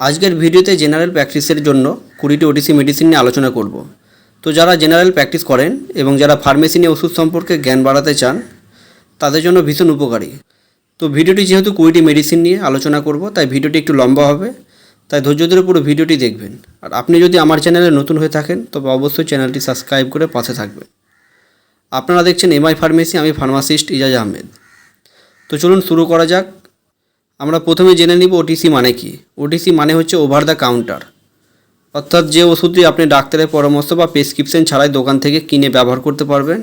আজকের ভিডিওতে জেনারেল প্র্যাকটিসের জন্য কুড়িটি ওটিসি মেডিসিন নিয়ে আলোচনা করব। তো যারা জেনারেল প্র্যাকটিস করেন এবং যারা ফার্মেসি নিয়ে ওষুধ সম্পর্কে জ্ঞান বাড়াতে চান, তাদের জন্য ভীষণ উপকারী। তো ভিডিওটি যেহেতু কুড়িটি মেডিসিন নিয়ে আলোচনা করব, তাই ভিডিওটি একটু লম্বা হবে। তাই ধৈর্য ধরে পুরো ভিডিওটি দেখবেন। আর আপনি যদি আমার চ্যানেলে নতুন হয়ে থাকেন, তবে অবশ্যই চ্যানেলটি সাবস্ক্রাইব করে পাশে থাকবেন। আপনারা দেখছেন এমআই ফার্মেসি আমি ফার্মাসিস্ট ইজাজ আহমেদ। তো চলুন শুরু করা যাক। আমরা প্রথমে জেনে নিব ওটিসি মানে কি। ওটিসি মানে হচ্ছে ওভার দ্য কাউন্টার অর্থাৎ যে ওষুধটি আপনি ডাক্তারের পরামর্শ বা প্রেসক্রিপশন ছাড়াই দোকান থেকে কিনে ব্যবহার করতে পারবেন,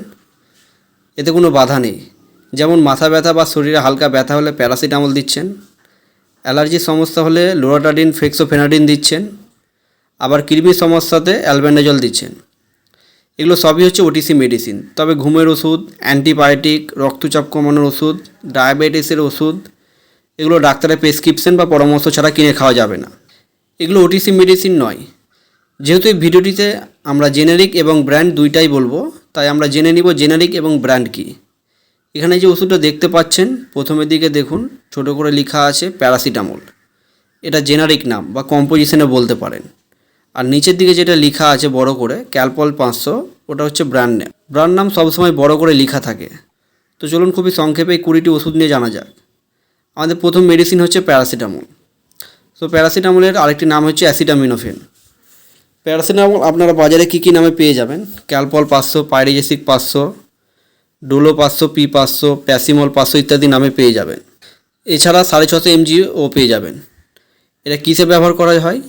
এতে কোনো বাধা নেই। যেমন মাথা ব্যথা বা শরীরে হালকা ব্যথা হলে প্যারাসিটামল দিচ্ছেন, অ্যালার্জির সমস্যা হলে লোরাটাডিন ফ্লেক্সোফেনাডিন দিচ্ছেন, আবার কৃমির সমস্যাতে অ্যালবেন্ডাজল দিচ্ছেন। এগুলো সবই হচ্ছে ওটিসি মেডিসিন তবে ঘুমের ওষুধ অ্যান্টিবায়োটিক রক্তচাপ কমানোর ওষুধ ডায়াবেটিসের ওষুধ এগুলো ডাক্তারের প্রেসক্রিপশন বা পরামর্শ ছাড়া কিনে খাওয়া যাবে না। এগুলো ওটিসি মেডিসিন নয়। যেহেতু এই ভিডিওটিতে আমরা জেনারিক এবং ব্র্যান্ড দুইটাই বলব, তাই আমরা জেনে নিব জেনারিক এবং ব্র্যান্ড কী। এখানে যে ওষুধটা দেখতে পাচ্ছেন, প্রথমের দিকে দেখুন, ছোট করে লেখা আছে প্যারাসিটামল এটা জেনারিক নাম বা কম্পোজিশনে বলতে পারেন। আর নিচের দিকে যেটা লেখা আছে বড় করে ক্যালপল পাঁচশো, ওটা হচ্ছে ব্র্যান্ড নেম ব্র্যান্ড নাম সবসময় বড় করে লেখা থাকে। তো চলুন খুবই সংক্ষেপে এই কুড়িটি ওষুধ নিয়ে জানা যাক। আমাদের প্রথম মেডিসিন হচ্ছে প্যারাসিটামল সো প্যারাসিটামলের আরেকটি নাম হচ্ছে অ্যাসিটামিনোফেন প্যারাসিটামল আপনারা বাজারে কী কী নামে পেয়ে যাবেন? ক্যালপল পাঁচশো পাইরিজেসিক পাঁচশো ডোলো পাঁচশো পি পাঁচশো প্যাসিমল পাঁচশো ইত্যাদি নামে পেয়ে যাবেন। এছাড়া সাড়ে ছশো এমজিও পেয়ে যাবেন। এটা কিসে ব্যবহার করা হয়?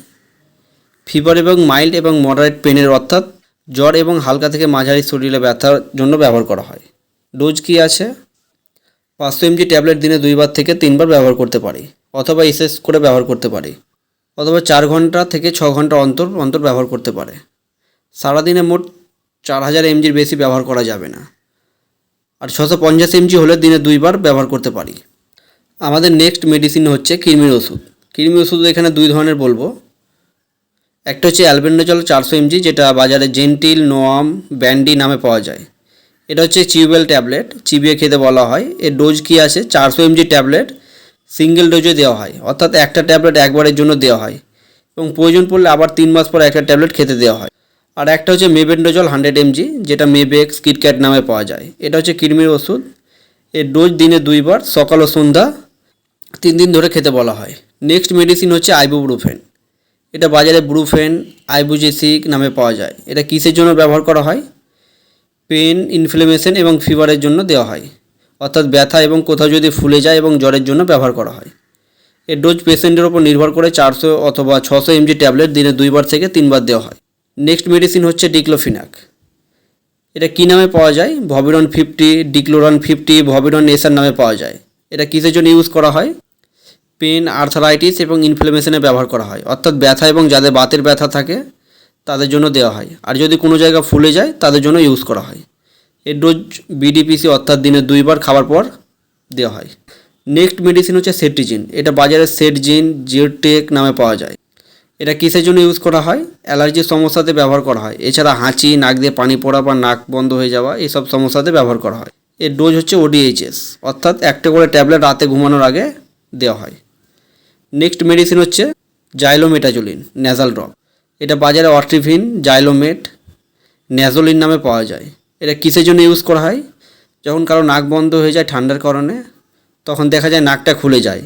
ফিভার এবং মাইল্ড এবং মডারেট পেনের অর্থাৎ জ্বর এবং হালকা থেকে মাঝারি শরীরে ব্যথার জন্য ব্যবহার করা হয়। ডোজ কি আছে? পাঁচশো এমজি ট্যাবলেট দিনে দুইবার থেকে তিনবার ব্যবহার করতে পারি, অথবা এসএস করে ব্যবহার করতে পারি, অথবা চার ঘণ্টা থেকে ছ ঘণ্টা অন্তর অন্তর ব্যবহার করতে পারে। সারাদিনে মোট চার হাজার এমজির বেশি ব্যবহার করা যাবে না। আর ছশো পঞ্চাশ এমজি হলে দিনে দুইবার ব্যবহার করতে পারি। আমাদের নেক্সট মেডিসিন হচ্ছে কৃমির ওষুধ। কৃমির ওষুধ এখানে দুই ধরনের বলব। একটা হচ্ছে অ্যালবেন্ডাজল চারশো এমজি, যেটা বাজারে জেন্টিল, নোয়াম, ব্যান্ডি নামে পাওয়া যায়। এটা হচ্ছে চিউবেল ট্যাবলেট, চিবিয়ে খেতে বলা হয়। এর ডোজ কী আছে? চারশো এমজি ট্যাবলেট, সিঙ্গেল ডোজে দেওয়া হয়। অর্থাৎ একটা ট্যাবলেট একবারের জন্য দেওয়া হয় এবং প্রয়োজন পড়লে আবার তিন মাস পর একটা ট্যাবলেট খেতে দেওয়া হয়। আর একটা হচ্ছে মেবেন্ডোজল হান্ড্রেড এমজি, যেটা মেবেক্স কিটক্যাট নামে পাওয়া যায়। এটা হচ্ছে কৃমির ওষুধ। এর ডোজ দিনে দুইবার, সকাল ও সন্ধ্যা, তিন দিন ধরে খেতে বলা হয়। নেক্সট মেডিসিন হচ্ছে আইবুব্রুফেন এটা বাজারে ব্রুফেন, আইবুজেসিক নামে পাওয়া যায়। এটা কিসের জন্য ব্যবহার করা হয়? পেন ইনফ্লেমেশন এবং ফিভারের জন্য দেওয়া হয়। অর্থাৎ ব্যথা এবং কোথাও যদি ফুলে যায় এবং জ্বরের জন্য ব্যবহার করা হয়। এর ডোজ পেশেন্টের ওপর নির্ভর করে চারশো অথবা ছশো এমজি ট্যাবলেট দিনে দুইবার থেকে তিনবার দেওয়া হয়। নেক্সট মেডিসিন হচ্ছে ডিক্লোফিনাক এটা কী নামে পাওয়া যায়? ভবিরন ফিফটি ডিক্লোরন ফিফটি ভবিরন এসার নামে পাওয়া যায়। এটা কিসের জন্য ইউজ করা হয়? পেন আর্থারাইটিস এবং ইনফ্লেমেশনে ব্যবহার করা হয়। অর্থাৎ ব্যথা এবং যাদের বাতের ব্যথা থাকে তাদের জন্য দেওয়া হয়। আর যদি কোনো জায়গা ফুলে যায়, তাদের জন্য ইউজ করা হয়। এর ডোজ বিডিপিসি অর্থাৎ দিনে দুইবার খাবার পর দেওয়া হয়। নেক্সট মেডিসিন হচ্ছে সেট্রিজিন এটা বাজারে সেটজিন জিওটেক নামে পাওয়া যায়। এটা কিসের জন্য ইউজ করা হয়? অ্যালার্জির সমস্যাতে ব্যবহার করা হয়। এছাড়া হাঁচি, নাক দিয়ে পানি পড়া বা নাক বন্ধ হয়ে যাওয়া এইসব সমস্যাতে ব্যবহার করা হয়। এর ডোজ হচ্ছে ওডিএইচএস অর্থাৎ একটা করে ট্যাবলেট রাতে ঘুমানোর আগে দেওয়া হয়। নেক্সট মেডিসিন হচ্ছে জাইলোমেটাজোলিন ন্যাজাল ড্রপ এটা বাজারে অট্রিভিন জাইলোমেট, ন্যাজোলিন নামে পাওয়া যায়। এটা কিসের জন্য ইউজ করা হয়? যখন কারও নাক বন্ধ হয়ে যায় ঠান্ডার কারণে, তখন দেখা যায় নাকটা খুলে যায়।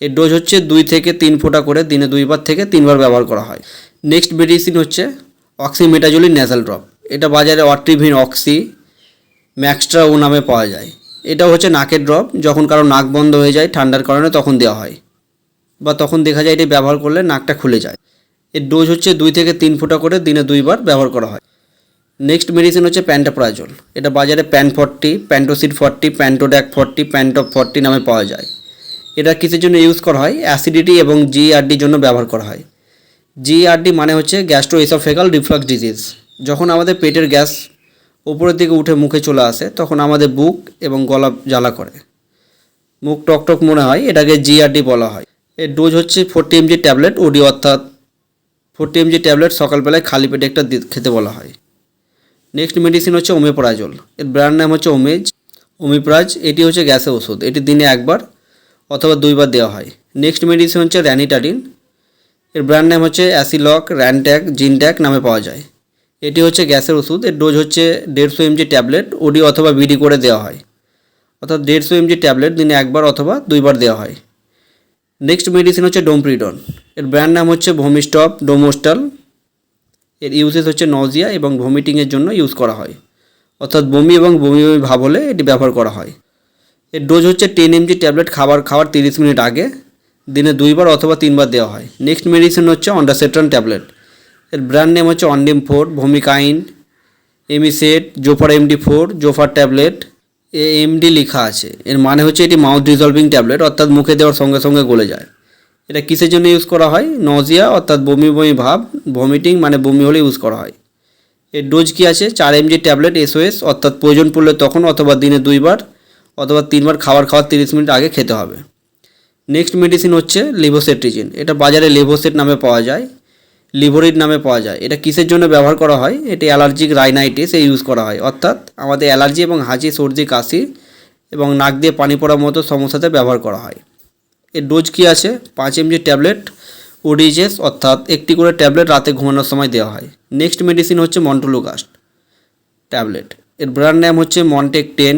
এর ডোজ হচ্ছে দুই থেকে তিন ফোঁটা করে, দিনে দুইবার থেকে তিনবার ব্যবহার করা হয়। নেক্সট মেডিসিন হচ্ছে অক্সিমেটাজোলিন ন্যাজাল ড্রপ এটা বাজারে অট্রিভিন অক্সি ম্যাক্সট্রা ও নামে পাওয়া যায়। এটা হচ্ছে নাকের ড্রপ যখন কারও নাক বন্ধ হয়ে যায় ঠান্ডার কারণে তখন দেওয়া হয়। বা তখন দেখা যায় এটি ব্যবহার করলে নাকটা খুলে যায়। এর ডোজ হচ্ছে দুই থেকে তিন ফোঁটা করে দিনে দুইবার ব্যবহার করা হয়। নেক্সট মেডিসিন হচ্ছে প্যান্টাপ্রাজল এটা বাজারে Pan forty Pantocid forty Pantodac forty Pantop forty নামে পাওয়া যায়। এটা কিসের জন্য ইউজ করা হয়? অ্যাসিডিটি এবং জিআরডির জন্য ব্যবহার করা হয়। জিআরডি মানে হচ্ছে গ্যাস্ট্রো এসোফেগাল রিফ্লাক্স ডিজিজ যখন আমাদের পেটের গ্যাস উপরের দিকে উঠে মুখে চলে আসে, তখন আমাদের বুক এবং গলা জ্বালা করে। মুখ টকটক মনে হয়, এটাকে জিআরডি বলা হয়। এর ডোজ হচ্ছে ফোরটি এমজি ট্যাবলেট ওডি অর্থাৎ ফোরটি এমজি ট্যাবলেট সকালবেলায় খালি পেটে একটা খেতে বলা হয়। নেক্সট মেডিসিন হচ্ছে ওমেপ্রাজল এর ব্র্যান্ড নাম হচ্ছে ওমেজ ওমিপ্রাজ এটি হচ্ছে গ্যাসের ওষুধ। এটি দিনে একবার অথবা দুইবার দেওয়া হয়। নেক্সট মেডিসিন হচ্ছে র্যানিটাডিন এর ব্র্যান্ড নাম হচ্ছে অ্যাসিলক র্যানট্যাক জিনট্যাক নামে পাওয়া যায়। এটি হচ্ছে গ্যাসের ওষুধ। এর ডোজ হচ্ছে দেড়শো এমজি ট্যাবলেট ওডি অথবা বিডি করে দেওয়া হয়। অর্থাৎ দেড়শো এমজি ট্যাবলেট দিনে একবার অথবা দুইবার দেওয়া হয়। নেক্সট মেডিসিন হচ্ছে ডোমপ্রিডন এর ব্র্যান্ড নাম হচ্ছে ভূমিস্টপ ডোমোস্টাল এর ইউজেস হচ্ছে নজিয়া এবং ভমিটিংয়ের জন্য ইউজ করা হয়। অর্থাৎ বমি এবং বমি বমি ভাব হলে এটি ব্যবহার করা হয়। এর ডোজ হচ্ছে টেন এমজি ট্যাবলেট খাবার খাওয়ার তিরিশ মিনিট আগে, দিনে দুইবার অথবা তিনবার দেওয়া হয়। নেক্সট মেডিসিন হচ্ছে অন্ডাসেট্রন ট্যাবলেট এর ব্র্যান্ড নেম হচ্ছে Ondem four ভূমিকাইন Emeset Zofer MD four Zofer tablet এ এমডি লেখা আছে। এর মানে হচ্ছে এটি মাউথ রিজলভিং ট্যাবলেট অর্থাৎ মুখে দেওয়ার সঙ্গে সঙ্গে গলে যায়। এটা কিসের জন্য ইউজ করা হয়? নজিয়া অর্থাৎ বমি বমি ভাব ভমিটিং মানে বমি হলে ইউজ করা হয়। এর ডোজ কি আছে? চার এমজি ট্যাবলেট এসওএস অর্থাৎ প্রয়োজন পড়লে তখন অথবা দিনে দুইবার, অথবা তিনবার খাবার খাওয়ার তিরিশ মিনিট আগে খেতে হবে। নেক্সট মেডিসিন হচ্ছে লিভোসেট্রিজিন এটা বাজারে লিভোসেট নামে পাওয়া যায়। লিভোরিড নামে পাওয়া যায়। এটা কিসের জন্য ব্যবহার করা হয়? এটি অ্যালার্জিক রাইনাইটিস এ ইউজ করা হয়। অর্থাৎ আমাদের অ্যালার্জি এবং হাঁচি, সর্দি, কাশি এবং নাক দিয়ে পানি পড়ার মতো সমস্যাতে ব্যবহার করা হয়। এর ডোজ কি আছে? পাঁচ এমজি ট্যাবলেট, ওডিজেস, অর্থাৎ একটি করে ট্যাবলেট রাতে ঘুমানোর সময় দেওয়া হয়। নেক্সট মেডিসিন হচ্ছে মন্টুলুকাস্ট ট্যাবলেট। এর ব্র্যান্ড নেম হচ্ছে Montek ten,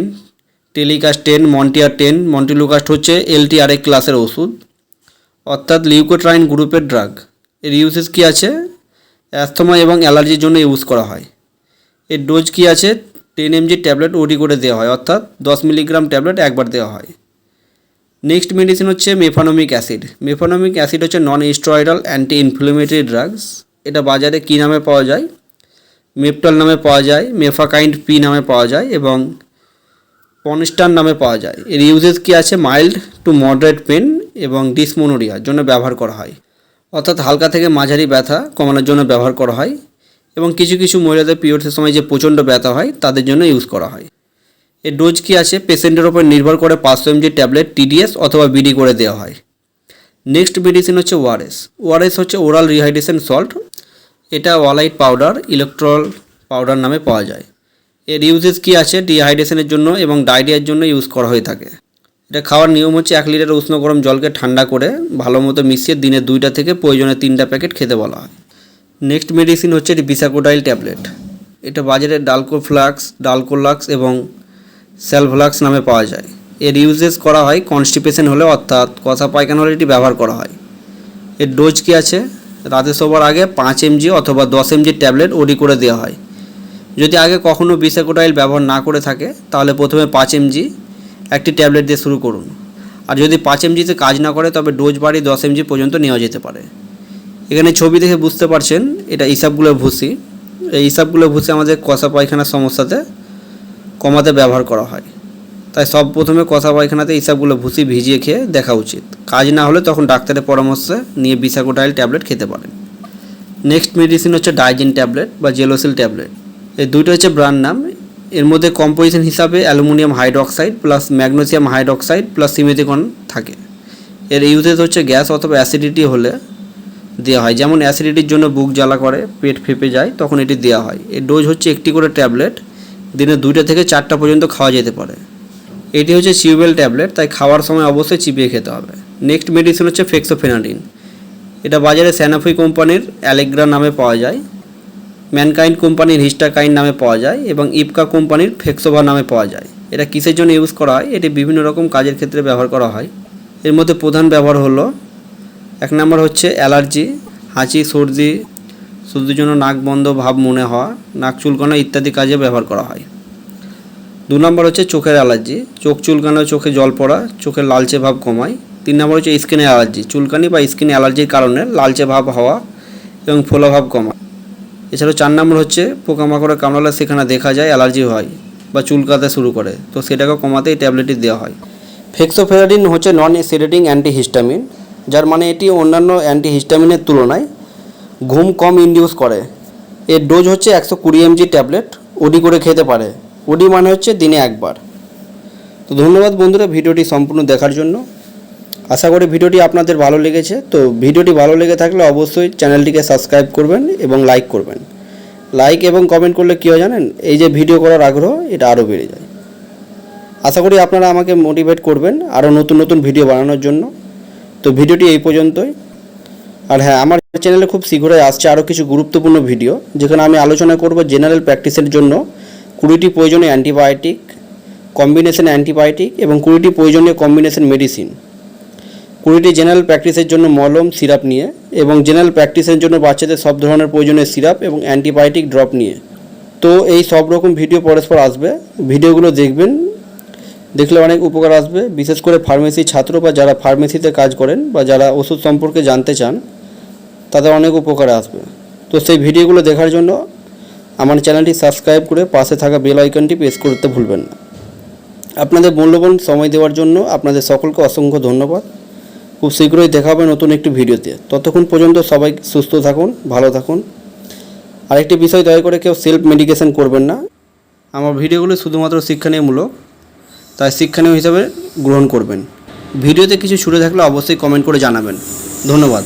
Telekast ten, Montair ten. Montelukast হচ্ছে এলটি আরেক ক্লাসের ওষুধ। অর্থাৎ লিউকোট্রাইন গ্রুপের ড্রাগ। এর ইউজেস কী আছে? অ্যাস্থমা এবং অ্যালার্জির জন্য ইউজ করা হয়। এর ডোজ কী আছে? টেন এমজি ট্যাবলেট ওডি করে দেওয়া হয়, অর্থাৎ দশ মিলিগ্রাম ট্যাবলেট একবার দেওয়া হয়। নেক্সট মেডিসিন হচ্ছে মেফানোমিক অ্যাসিড মেফানোমিক অ্যাসিড হচ্ছে non steroidal anti inflammatory drugs এটা বাজারে কী নামে পাওয়া যায়? মেপটল নামে পাওয়া যায় মেফাকাইন্ড পি নামে পাওয়া যায় এবং পনস্টান নামে পাওয়া যায়। এর ইউজেস কি আছে? মাইল্ড টু মডারেট পেন এবং ডিসমোনোরিয়ার জন্য ব্যবহার করা হয়। অর্থাৎ হালকা থেকে মাঝারি ব্যথা কমানোর জন্য ব্যবহার করা হয় এবং কিছু কিছু মহিলাদের পিরিয়ডসের সময় যে প্রচণ্ড ব্যথা হয়, তাদের জন্য ইউজ করা হয়। এর ডোজ কি আছে? পেশেন্টের ওপর নির্ভর করে পাঁচশো এমজি ট্যাবলেট টিডিএস অথবা বিডি করে দেওয়া হয়। নেক্সট মেডিসিন হচ্ছে ওআরএস ওআরএস হচ্ছে ওরাল রিহাইড্রেশন সল্ট এটা ওয়ালাইট পাউডার ইলেকট্রল পাউডার নামে পাওয়া যায়। এর ইউজেস কি আছে? ডিহাইড্রেশনের জন্য এবং ডায়রিয়ার জন্য ইউজ করা হয়ে থাকে। এটা খাওয়ার নিয়ম হচ্ছে এক লিটার উষ্ণ গরম জলকে ঠান্ডা করে ভালো মতো মিশিয়ে দিনে দুইটা থেকে প্রয়োজনে তিনটা প্যাকেট খেতে বলা হয়। নেক্সট মেডিসিন হচ্ছে এটি বিসাকোডাইল ট্যাবলেট এটা বাজারে ডালকোফ্লাক্স, ডালকোলাক্স এবং স্যালভ্লাক্স নামে পাওয়া যায়। এর ইউজেস করা হয় কনস্টিপেশন হলে অর্থাৎ কষা পায়খানা হলে এটি ব্যবহার করা হয়। এর ডোজ কি আছে? রাতে শোবার আগে পাঁচ এমজি অথবা দশ এমজি ট্যাবলেট ওডি করে দেওয়া হয়। যদি আগে কখনও বিসাকোডাইল ব্যবহার না করে থাকে, তাহলে প্রথমে পাঁচ এমজি একটি ট্যাবলেট দিয়ে শুরু করুন। আর যদি পাঁচ এমজিতে কাজ না করে, তবে ডোজ বাড়ি দশ এমজি পর্যন্ত নেওয়া যেতে পারে। এখানে ছবি দেখে বুঝতে পারছেন, এটা ইসাবগুলোর ভুসি। এই ইসাবগুলোর ভুসি আমাদের কষা পায়খানার সমস্যাতে কমাতে ব্যবহার করা হয়। তাই সব প্রথমে কষা পায়খানাতে ইসাবগুলো ভুসি ভিজিয়ে খেয়ে দেখা উচিত। কাজ না হলে তখন ডাক্তারের পরামর্শে নিয়ে বিসাকোডাইল ট্যাবলেট খেতে পারেন। নেক্সট মেডিসিন হচ্ছে ডাইজিন ট্যাবলেট বা জেলোসিল ট্যাবলেট। এই দুটো হচ্ছে ব্র্যান্ড নাম এর মধ্যে কম্পোজিশন হিসাবে aluminium hydroxide plus magnesium hydroxide plus simethicone থাকে। এর ইউজেস হচ্ছে গ্যাস অথবা অ্যাসিডিটি হলে দেওয়া হয়। যেমন অ্যাসিডিটির জন্য বুক জ্বালা করে, পেট ফেপে যায়, তখন এটি দেওয়া হয়। এর ডোজ হচ্ছে একটি করে ট্যাবলেট দিনে দুইটা থেকে চারটা পর্যন্ত খাওয়া যেতে পারে। এটি হচ্ছে চিউবেল ট্যাবলেট তাই খাওয়ার সময় অবশ্যই চিবিয়ে খেতে হবে। নেক্সট মেডিসিন হচ্ছে ফেক্সোফেনাডিন এটা বাজারে স্যানাফি কোম্পানির অ্যালেগ্রা নামে পাওয়া যায়। ম্যানকাইন্ড কোম্পানির হিস্টাকাইন নামে পাওয়া যায় এবং ইপকা কোম্পানির ফেক্সোভা নামে পাওয়া যায়। এটা কিসের জন্য ইউজ করা হয়? এটি বিভিন্ন রকম কাজের ক্ষেত্রে ব্যবহার করা হয়। এর মধ্যে প্রধান ব্যবহার হলো, এক নম্বর হচ্ছে অ্যালার্জি, হাঁচি, সর্দি, সর্দির জন্য নাক বন্ধ, ভাব মনে হওয়া, নাক চুলকানো ইত্যাদি কাজে ব্যবহার করা হয়। দু নম্বর হচ্ছে চোখের অ্যালার্জি। চোখ চুলকানো, চোখে জল পড়া চোখের লালচে ভাব কমায়। তিন নম্বর হচ্ছে স্কিনের অ্যালার্জি। চুলকানি বা স্কিন অ্যালার্জির কারণে লালচে ভাব হওয়া এবং ফোলা ভাব কমায়। এছাড়াও চার নম্বর হচ্ছে পোকামাকড়ে কামড়ালে সেখানে দেখা যায় অ্যালার্জি হয় বা চুলকাতে শুরু করে। তো সেটাকে কমাতে এই ট্যাবলেটটি দেওয়া হয়। ফেক্সোফেরাডিন হচ্ছে নন সেডেটিং অ্যান্টিহিস্টামিন যার মানে এটি অন্যান্য অ্যান্টিহিস্টামিনের তুলনায় ঘুম কম ইনডিউস করে। এর ডোজ হচ্ছে একশো কুড়ি এমজি ট্যাবলেট, ওডি করে খেতে পারে। ওডি মানে হচ্ছে দিনে একবার। তো ধন্যবাদ বন্ধুরা, ভিডিওটি সম্পূর্ণ দেখার জন্য। আশা করি ভিডিওটি আপনাদের ভালো লেগেছে। তো ভিডিওটি ভালো লেগে থাকলে অবশ্যই চ্যানেলটিকে সাবস্ক্রাইব করবেন এবং লাইক করবেন। লাইক এবং কমেন্ট করলে কী হয় জানেন? এই যে ভিডিও করার আগ্রহ, এটা আরও বেড়ে যায়। আশা করি আপনারা আমাকে মোটিভেট করবেন আরও নতুন নতুন ভিডিও বানানোর জন্য। তো ভিডিওটি এই পর্যন্তই। আর হ্যাঁ আমার চ্যানেলে খুব শীঘ্রই আসছে আরও কিছু গুরুত্বপূর্ণ ভিডিও, যেখানে আমি আলোচনা করব জেনারেল প্র্যাকটিসের জন্য কুড়িটি প্রয়োজনীয় অ্যান্টিবায়োটিক, কম্বিনেশন অ্যান্টিবায়োটিক এবং কুড়িটি প্রয়োজনীয় কম্বিনেশন মেডিসিন। কুড়িটি জেনারেল প্র্যাকটিসের জন্য মলম সিরাপ নিয়ে এবং জেনারেল প্র্যাকটিসের জন্য বাচ্চাদের সব ধরনের প্রয়োজনীয় সিরাপ এবং অ্যান্টিবায়োটিক ড্রপ নিয়ে। তো এই সব রকম ভিডিও পরস্পর আসবে। ভিডিওগুলো দেখবেন, দেখলে অনেক উপকার আসবে। বিশেষ করে ফার্মেসি ছাত্র বা যারা ফার্মেসিতে কাজ করেন বা যারা ওষুধ সম্পর্কে জানতে চান, তাদের অনেক উপকারে আসবে। তো সেই ভিডিওগুলো দেখার জন্য আমার চ্যানেলটি সাবস্ক্রাইব করে পাশে থাকা বেল আইকনটি প্রেস করতে ভুলবেন না। আপনাদের মূল্যবান সময় দেওয়ার জন্য আপনাদের সকলকে অসংখ্য ধন্যবাদ। খুব শীঘ্রই দেখা হবে নতুন একটি ভিডিওতে। ততক্ষণ পর্যন্ত সবাই সুস্থ থাকুন, ভালো থাকুন। আরেকটি বিষয় দয়া করে কেউ সেলফ মেডিকেশন করবেন না। আমার ভিডিওগুলো শুধুমাত্র শিক্ষণীয়মূলক তাই শিক্ষণীয় হিসাবে গ্রহণ করবেন। ভিডিওতে কিছু ছুটে থাকলে অবশ্যই কমেন্ট করে জানাবেন। ধন্যবাদ।